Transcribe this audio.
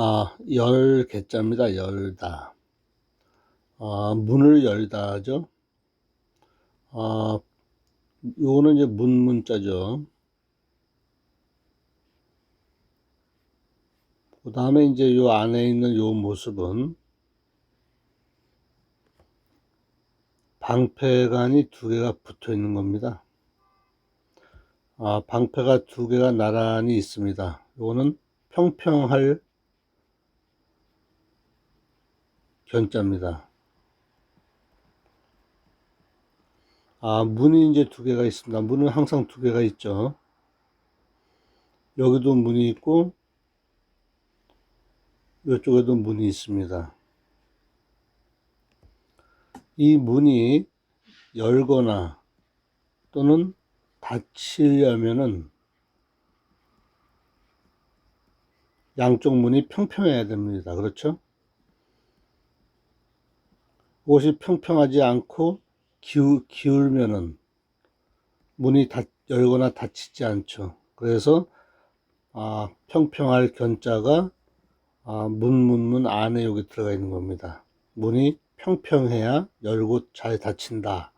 아, 열 개자입니다. 열다. 아, 문을 열다죠. 아, 요거는 이제 문 문자죠. 그 다음에 이제 요 안에 있는 요 모습은 방패관이 두 개가 붙어 있는 겁니다. 아, 방패가 두 개가 나란히 있습니다. 요거는 평평할 견자입니다. 아, 문이 이제 두 개가 있습니다. 문은 항상 두 개가 있죠. 여기도 문이 있고, 이쪽에도 문이 있습니다. 이 문이 열거나 또는 닫히려면은 양쪽 문이 평평해야 됩니다. 그렇죠? 그것이 평평하지 않고 기울, 기울면은 문이 닫, 열거나 닫히지 않죠. 그래서 아, 평평할 견자가 아, 문, 문, 문 안에 여기 들어가 있는 겁니다. 문이 평평해야 열고 잘 닫힌다.